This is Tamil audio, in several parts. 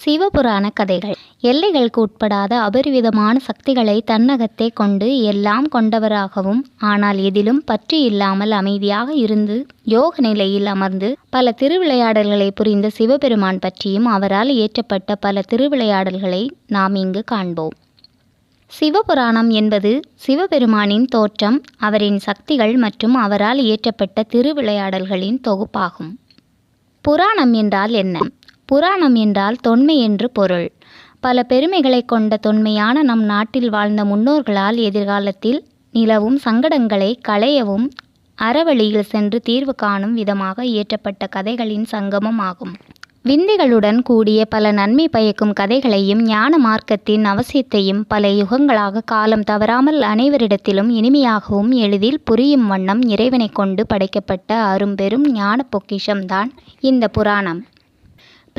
சிவபுராண கதைகள். எல்லைகளுக்கு உட்படாத அபரிவிதமான சக்திகளை தன்னகத்தே கொண்டு எல்லாம் கொண்டவராகவும் ஆனால் எதிலும் பற்றி இல்லாமல் அமைதியாக இருந்து யோக நிலையில் அமர்ந்து பல திருவிளையாடல்களை புரிந்த சிவபெருமான் பற்றியும் அவரால் இயற்றப்பட்ட பல திருவிளையாடல்களை நாம் இங்கு காண்போம். சிவபுராணம் என்பது சிவபெருமானின் தோற்றம் அவரின் சக்திகள் மற்றும் அவரால் இயற்றப்பட்ட திருவிளையாடல்களின் தொகுப்பாகும். புராணம் என்றால் என்ன? புராணம் என்றால் தொன்மை என்று பொருள். பல பெருமைகளை கொண்ட தொன்மையான நம் நாட்டில் வாழ்ந்த முன்னோர்களால் எதிர்காலத்தில் நிலவும் சங்கடங்களை களையவும் அறவழியில் சென்று தீர்வு காணும் விதமாக இயற்றப்பட்ட கதைகளின் சங்கமம் ஆகும். விந்தைகளுடன் கூடிய பல நன்மை பயக்கும் கதைகளையும் ஞான மார்க்கத்தின் அவசியத்தையும் பல யுகங்களாக காலம் தவறாமல் அனைவரிடத்திலும் இனிமையாகவும் எளிதில் புரியும் வண்ணம் இறைவனை கொண்டு படைக்கப்பட்ட அரும்பெரும் ஞான பொக்கிஷம்தான் இந்த புராணம்.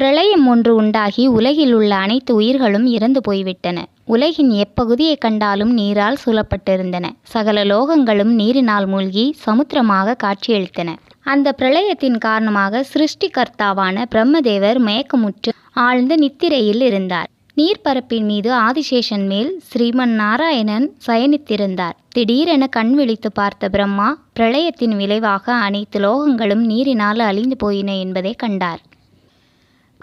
பிரளயம் ஒன்று உண்டாகி உலகில் உள்ள அனைத்து உயிர்களும் இறந்து போய்விட்டன. உலகின் எப்பகுதியை கண்டாலும் நீரால் சூழப்பட்டிருந்தன. சகல லோகங்களும் நீரினால் மூழ்கி சமுத்திரமாக காட்சியளித்தன. அந்த பிரளயத்தின் காரணமாக சிருஷ்டிகர்த்தாவான பிரம்மதேவர் மயக்கமுற்று ஆழ்ந்த நித்திரையில் இருந்தார். நீர்ப்பரப்பின் மீது ஆதிசேஷன் மேல் ஸ்ரீமன் நாராயணன் சயனித்திருந்தார். திடீரென கண் விழித்து பார்த்த பிரம்மா பிரளயத்தின் விளைவாக அனைத்து லோகங்களும் நீரினால் அழிந்து போயின என்பதை கண்டார்.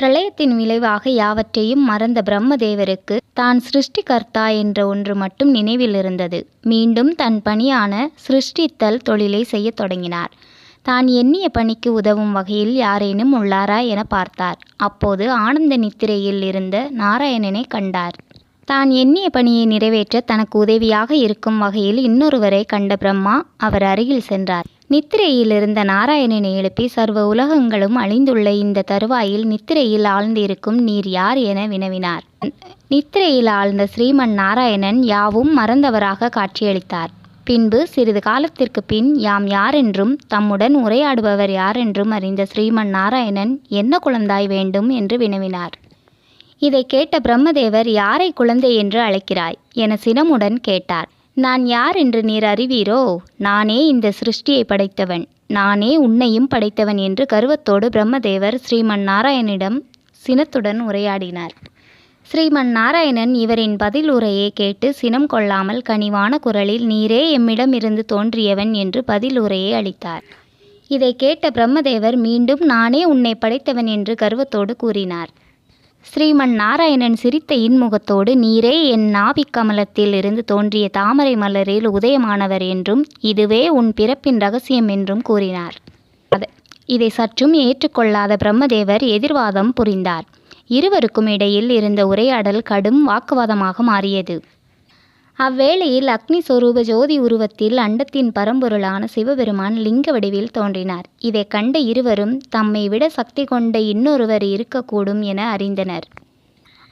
பிரளயத்தின் விளைவாக யாவற்றையும் மறந்த பிரம்மதேவருக்கு தான் சிருஷ்டிகர்த்தா என்ற ஒன்று மட்டும் நினைவில் இருந்தது மீண்டும் தன் பணியான சிருஷ்டித்தல் தொழிலை செய்யத் தொடங்கினார். தான் எண்ணிய பணிக்கு உதவும் வகையில் யாரேனும் உள்ளாரா என பார்த்தார். அப்போது ஆனந்த நித்திரையில் இருந்த நாராயணனை கண்டார். தான் எண்ணிய பணியை நிறைவேற்ற தனக்கு உதவியாக இருக்கும் வகையில் இன்னொருவரை கண்ட பிரம்மா அவர் அருகில் சென்றார். நித்திரையில் இருந்த நாராயணனை எழுப்பி சர்வ உலகங்களும் அழிந்துள்ள இந்த தருவாயில் நித்திரையில் ஆழ்ந்திருக்கும் நீர் யார் என வினவினார். நித்திரையில் ஆழ்ந்த ஸ்ரீமன் நாராயணன் யாவும் மறந்தவராக காட்சியளித்தார். பின்பு சிறிது காலத்திற்கு பின் யாம் யாரென்றும் தம்முடன் உரையாடுபவர் யாரென்றும் அறிந்த ஸ்ரீமன் நாராயணன் என்ன குழந்தாய் வேண்டும் என்று வினவினார். இதை கேட்ட பிரம்மதேவர் யாரை குழந்தை என்று அழைக்கிறாய்? என சினமுடன் கேட்டார். நான் யார் என்று நீர் அறிவீரோ? நானே இந்த சிருஷ்டியை படைத்தவன். நானே உன்னையும் படைத்தவன் என்று கருவத்தோடு பிரம்மதேவர் ஸ்ரீமன் நாராயணிடம் சினத்துடன் உரையாடினார். ஸ்ரீமன் நாராயணன் இவரின் பதில் உரையை கேட்டு சினம் கொள்ளாமல் கனிவான குரலில் நீரே எம்மிடம் இருந்து தோன்றியவன் என்று பதில் உரையை அளித்தார். இதை கேட்ட பிரம்மதேவர் மீண்டும் நானே உன்னை படைத்தவன் என்று கர்வத்தோடு கூறினார். ஸ்ரீமன் நாராயணன் சிரித்த இன்முகத்தோடு நீரே என் நாபிக் கமலத்தில் இருந்து தோன்றிய தாமரை மலரில் உதயமானவர் என்றும் இதுவே உன் பிறப்பின் ரகசியம் என்றும் கூறினார். அத- இதை சற்றும் ஏற்றுக்கொள்ளாத பிரம்மதேவர் எதிர்வாதம் புரிந்தார். இருவருக்கும் இடையில் இருந்த உரையாடல் கடும் வாக்குவாதமாக மாறியது. அவ்வேளையில் அக்னி சொரூப ஜோதி உருவத்தில் அண்டத்தின் பரம்பொருளான சிவபெருமான் லிங்க வடிவில் தோன்றினார். இதை கண்ட இருவரும் தம்மை விட சக்தி கொண்ட இன்னொருவர் இருக்கக்கூடும் என அறிந்தனர்.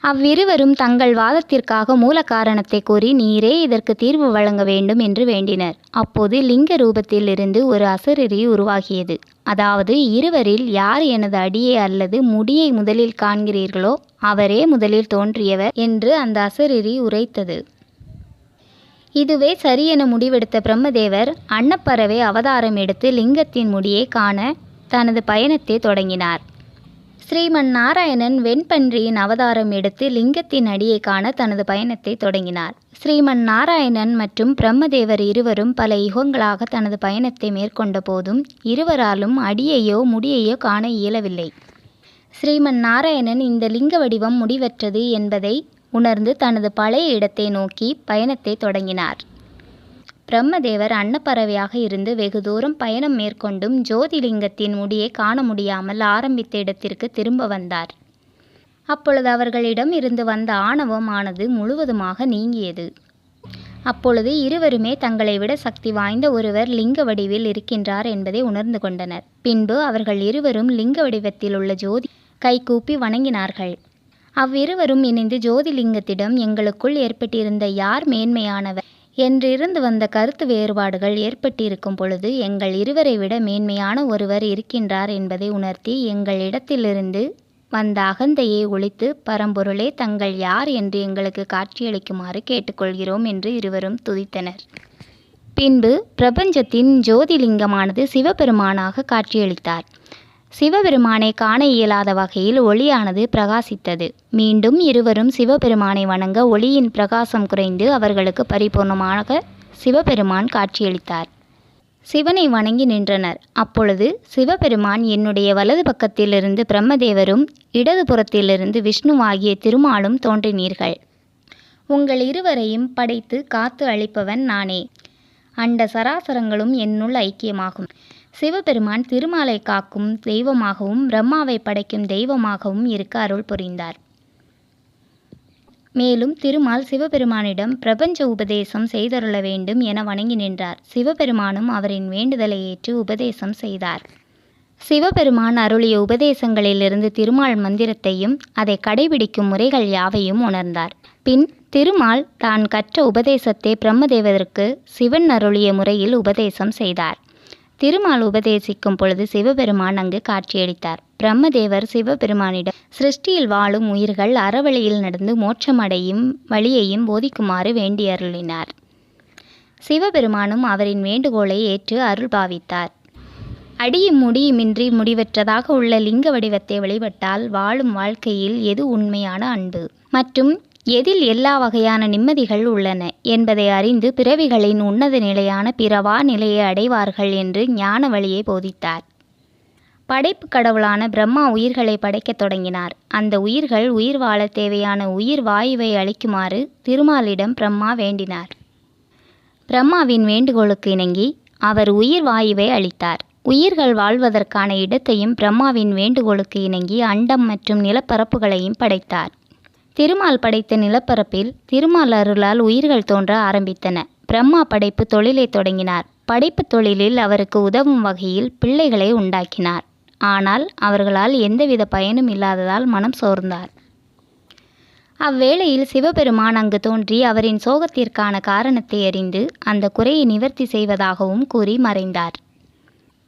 அவ்விருவரும் தங்கள் வாதத்திற்காக மூல காரணத்தை கூறி நீரே இதற்கு தீர்வு வழங்க வேண்டும் என்று வேண்டினர். அப்போது லிங்க ரூபத்தில் இருந்து ஒரு அசரீரி உருவாகியது. அதாவது இருவரில் யார் எனது அடியை அல்லது முடியை முதலில் காண்கிறீர்களோ அவரே முதலில் தோன்றியவர் என்று அந்த அசரீரி உரைத்தது. இதுவே சரி என முடிவெடுத்த பிரம்மதேவர் அன்னப்பறவை அவதாரம் எடுத்து லிங்கத்தின் முடியை காண தனது பயணத்தை தொடங்கினார். ஸ்ரீமன் நாராயணன் வெண்பன்றியின் அவதாரம் எடுத்து லிங்கத்தின் அடியை காண தனது பயணத்தை தொடங்கினார். ஸ்ரீமன் நாராயணன் மற்றும் பிரம்மதேவர் இருவரும் பல யுகங்களாக தனது பயணத்தை மேற்கொண்ட போதும் இருவராலும் அடியையோ முடியையோ காண இயலவில்லை. ஸ்ரீமன் நாராயணன் இந்த லிங்க வடிவம் முடிவற்றது என்பதை உணர்ந்து தனது பழைய இடத்தை நோக்கி பயணத்தை தொடங்கினார். பிரம்மதேவர் அன்னப்பறவையாக இருந்து வெகு தூரம் பயணம் மேற்கொண்டும் ஜோதிலிங்கத்தின் முடியை காண முடியாமல் ஆரம்பித்த இடத்திற்கு திரும்ப வந்தார். அப்பொழுது அவர்களிடம் இருந்து வந்த ஆணவம் ஆனது முழுவதுமாக நீங்கியது. அப்பொழுது இருவருமே தங்களை விட சக்தி வாய்ந்த ஒருவர் லிங்க வடிவில் இருக்கின்றார் என்பதை உணர்ந்து கொண்டனர். பின்பு அவர்கள் இருவரும் லிங்க வடிவத்தில் உள்ள ஜோதி கைகூப்பி வணங்கினார்கள். அவ்விருவரும் இணைந்து ஜோதிலிங்கத்திடம் எங்களுக்குள் ஏற்பட்டிருந்த யார் மேன்மையானவர்? என்றிருந்து வந்த கருத்து வேறுபாடுகள் ஏற்பட்டிருக்கும் பொழுது எங்கள் இருவரை விட மேன்மையான ஒருவர் இருக்கின்றார் என்பதை உணர்த்தி எங்கள் இடத்திலிருந்து வந்த அகந்தையை ஒழித்து பரம்பொருளே தங்கள் யார் என்று எங்களுக்கு காட்சியளிக்குமாறு கேட்டுக்கொள்கிறோம் என்று இருவரும் துதித்தனர். பின்பு பிரபஞ்சத்தின் ஜோதிலிங்கமானது சிவபெருமானாக காட்சியளித்தார். சிவபெருமானை காண இயலாத வகையில் ஒளியானது பிரகாசித்தது. மீண்டும் இருவரும் சிவபெருமானை வணங்க ஒளியின் பிரகாசம் குறைந்து அவர்களுக்கு பரிபூர்ணமாக சிவபெருமான் காட்சியளித்தார். சிவனை வணங்கி நின்றனர். அப்பொழுது சிவபெருமான் என்னுடைய வலது பக்கத்திலிருந்து பிரம்மதேவரும் இடது புறத்திலிருந்து விஷ்ணுவாகிய திருமாலும் தோன்றினீர்கள். உங்கள் இருவரையும் படைத்து காத்து அளிப்பவன் நானே. அண்ட சராசரங்களும் என்னுள் ஐக்கியமாகும். சிவபெருமான் திருமாலை காக்கும் தெய்வமாகவும் பிரம்மாவை படைக்கும் தெய்வமாகவும் இருக்க அருள் புரிந்தார். மேலும் திருமால் சிவபெருமானிடம் பிரபஞ்ச உபதேசம் செய்தருள வேண்டும் என வணங்கி நின்றார். சிவபெருமானும் அவரின் வேண்டுதலை ஏற்று உபதேசம் செய்தார். சிவபெருமான் அருளிய உபதேசங்களிலிருந்து திருமால் மந்திரத்தையும் அதை கடைபிடிக்கும் முறைகள் யாவையும் உணர்ந்தார். பின் திருமால் தான் கற்ற உபதேசத்தை பிரம்மதேவதற்கு சிவன் அருளிய முறையில் உபதேசம் செய்தார். திருமால் உபதேசிக்கும் பொழுது சிவபெருமான் அங்கு காட்சியளித்தார். பிரம்மதேவர் சிவபெருமானிடம் சிருஷ்டியில் வாழும் உயிர்கள் அறவழியில் நடந்து மோட்சமடையும் வழியையும் போதிக்குமாறு வேண்டியருளினார். சிவபெருமானும் அவரின் வேண்டுகோளை ஏற்று அருள் பாவித்தார். அடியும் முடியுமின்றி முடிவற்றதாக உள்ள லிங்க வடிவத்தை வழிபட்டால் வாழும் வாழ்க்கையில் எது உண்மையான அன்பு? மற்றும் எதில் எல்லா வகையான நிம்மதிகள் உள்ளன என்பதை அறிந்து பிறவிகளின் உன்னத நிலையான பிறவா நிலையை அடைவார்கள் என்று ஞான வழியை போதித்தார். படைப்பு கடவுளான பிரம்மா உயிர்களை படைக்கத் தொடங்கினார். அந்த உயிர்கள் உயிர் வாழ தேவையான உயிர் வாயுவை அளிக்குமாறு திருமாலிடம் பிரம்மா வேண்டினார். பிரம்மாவின் வேண்டுகோளுக்கு இணங்கி அவர் உயிர் வாயுவை அளித்தார். உயிர்கள் வாழ்வதற்கான இடத்தையும் பிரம்மாவின் வேண்டுகோளுக்கு இணங்கி அண்டம் மற்றும் நிலப்பரப்புகளையும் படைத்தார். திருமால் படைத்த நிலப்பரப்பில் திருமால் அருளால் உயிர்கள் தோன்ற ஆரம்பித்தன. பிரம்மா படைப்பு தொழிலை தொடங்கினார். படைப்பு தொழிலில் அவருக்கு உதவும் வகையில் பிள்ளைகளை உண்டாக்கினார். ஆனால் அவர்களால் எந்தவித பயனும் இல்லாததால் மனம் சோர்ந்தார். அவ்வேளையில் சிவபெருமான் அங்கு தோன்றி அவரின் சோகத்திற்கான காரணத்தை அறிந்து அந்த குறையை நிவர்த்தி செய்வதாகவும் கூறி மறைந்தார்.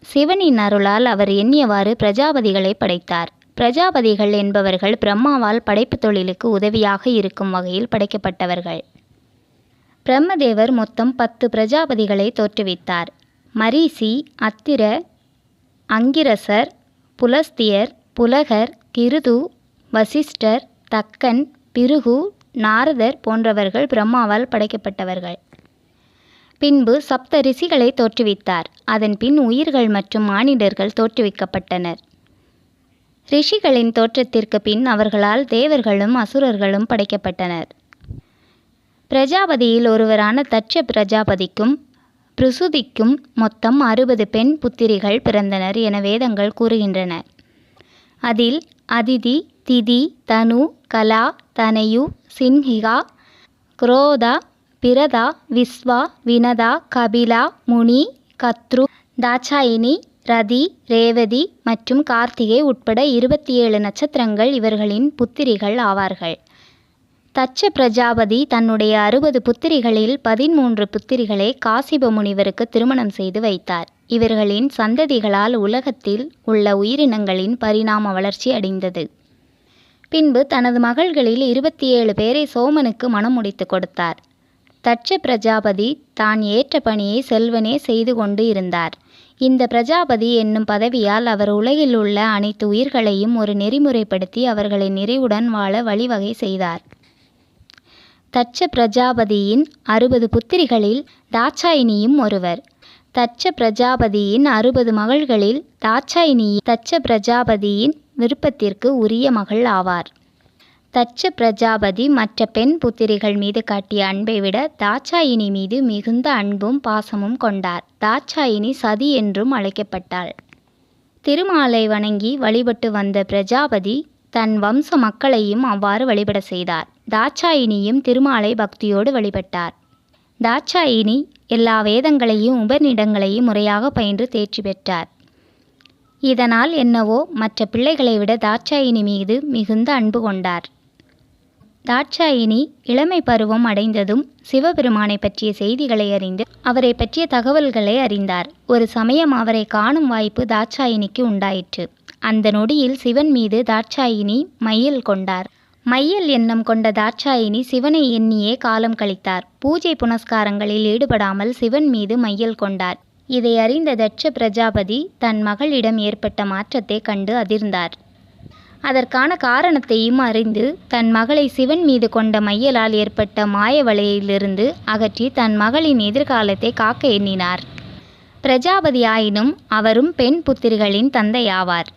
சிவனின் அருளால் அவர் எண்ணியவாறு பிரஜாபதிகளை படைத்தார். பிரஜாபதிகள் என்பவர்கள் பிரம்மாவால் படைப்பு தொழிலுக்கு உதவியாக இருக்கும் வகையில் படைக்கப்பட்டவர்கள். பிரம்மதேவர் மொத்தம் பத்து பிரஜாபதிகளை தோற்றுவித்தார். மரீசி அத்திர அங்கிரசர் புலஸ்தியர் புலகர் கிருது வசிஷ்டர் தக்கன் பிருகு நாரதர் போன்றவர்கள் பிரம்மாவால் படைக்கப்பட்டவர்கள். பின்பு சப்த ரிஷிகளை தோற்றுவித்தார். அதன் பின் உயிர்கள் மற்றும் மானிடர்கள் தோற்றுவிக்கப்பட்டனர். ரிஷிகளின் தோற்றத்திற்கு பின் அவர்களால் தேவர்களும் அசுரர்களும் படைக்கப்பட்டனர். பிரஜாபதியில் ஒருவரான தட்ச பிரஜாபதிக்கும் பிருசுதிக்கும் மொத்தம் அறுபது பெண் புத்திரிகள் பிறந்தனர் என வேதங்கள் கூறுகின்றன. அதில் அதிதி திதி தனு கலா தனயு சின்ஹிகா குரோதா பிரதா விஸ்வா வினதா கபிலா முனி கத்ரு தாட்சாயினி ரதி ரேவதி மற்றும் கார்த்திகை உட்பட இருபத்தி ஏழு நட்சத்திரங்கள் இவர்களின் புத்திரிகள் ஆவார்கள். தட்ச பிரஜாபதி தன்னுடைய அறுபது புத்திரிகளில் பதிமூன்று புத்திரிகளை காசிப முனிவருக்கு திருமணம் செய்து வைத்தார். இவர்களின் சந்ததிகளால் உலகத்தில் உள்ள உயிரினங்களின் பரிணாம வளர்ச்சி அடைந்தது. பின்பு தனது மகள்களில் இருபத்தி ஏழு பேரை சோமனுக்கு மனம் முடித்து கொடுத்தார். தட்ச பிரஜாபதி தான் ஏற்ற பணியை செல்வனே செய்து கொண்டு இருந்தார். இந்த பிரஜாபதி என்னும் பதவியால் அவர் உலகில் உள்ள அனைத்து உயிர்களையும் ஒரு நெறிமுறைப்படுத்தி அவர்களை நிறைவுடன் வாழ வழிவகை செய்தார். தட்ச பிரஜாபதியின் அறுபது புத்திரிகளில் தாட்சாயினியும் ஒருவர். தட்ச பிரஜாபதியின் அறுபது மகள்களில் தாட்சாயினி தட்ச பிரஜாபதியின் விருப்பத்திற்கு உரிய மகள் ஆவார். தட்ச பிரஜாபதி மற்ற பெண் புத்திரிகள் மீது காட்டிய அன்பை விட தாட்சாயினி மீது மிகுந்த அன்பும் பாசமும் கொண்டார். தாட்சாயினி சதி என்றும் அழைக்கப்பட்டாள். திருமாலை வணங்கி வழிபட்டு வந்த பிரஜாபதி தன் வம்ச மக்களையும் அவ்வாறு வழிபட செய்தார். தாட்சாயினியும் திருமாலை பக்தியோடு வழிபட்டார். தாட்சாயினி எல்லா வேதங்களையும் உபநிடங்களையும் முறையாக பயின்று தேர்ச்சி பெற்றார். இதனால் என்னவோ மற்ற பிள்ளைகளை விட தாட்சாயினி மீது மிகுந்த அன்பு கொண்டார். தாட்சாயினி இளமை பருவம் அடைந்ததும் சிவபெருமானை பற்றிய செய்திகளை அறிந்து அவரை பற்றிய தகவல்களை அறிந்தார். ஒரு சமயம் அவரை காணும் வாய்ப்பு தாட்சாயினிக்கு உண்டாயிற்று. அந்த நொடியில் சிவன் மீது தாட்சாயினி மையல் கொண்டார். மையல் எண்ணம் கொண்ட தாட்சாயினி சிவனை எண்ணியே காலம் கழித்தார். பூஜை புனஸ்காரங்களில் ஈடுபடாமல் சிவன் மீது மையல் கொண்டார். இதை அறிந்த தட்ச பிரஜாபதி தன் மகளிடம் ஏற்பட்ட மாற்றத்தைக் கண்டு அதிர்ந்தார். அதற்கான காரணத்தையும் அறிந்து தன் மகளை சிவன் மீது கொண்ட மையலால் ஏற்பட்ட மாய வலையிலிருந்து அகற்றி தன் மகளின் எதிர்காலத்தை காக்க எண்ணினார். பிரஜாபதி ஆயினும் அவரும் பெண் புத்திரிகளின் தந்தையாவார்.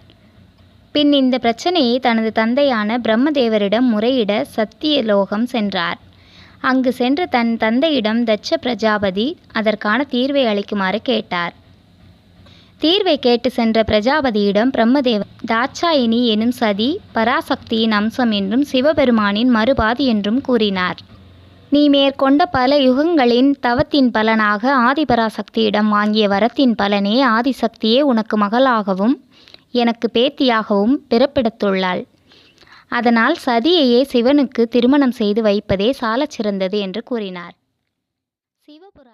பின் இந்த பிரச்சனையை தனது தந்தையான பிரம்மதேவரிடம் முறையிட சத்தியலோகம் சென்றார். அங்கு சென்று தன் தந்தையிடம் தட்ச பிரஜாபதி அதற்கான தீர்வை அளிக்குமாறு கேட்டார். தீர்வை கேட்டு சென்ற பிரஜாபதியிடம் பிரம்மதேவ தாட்சாயினி எனும் சதி பராசக்தியின் அம்சம் என்றும் சிவபெருமானின் மறுபாதி என்றும் கூறினார். நீ மேற்கொண்ட பல யுகங்களின் தவத்தின் பலனாக ஆதிபராசக்தியிடம் வாங்கிய வரத்தின் பலனே ஆதிசக்தியே உனக்கு மகளாகவும் எனக்கு பேத்தியாகவும் பிறப்பெடுத்துள்ளாள். அதனால் சதியையே சிவனுக்கு திருமணம் செய்து வைப்பதே சாலச்சிறந்தது என்று கூறினார். சிவபுரா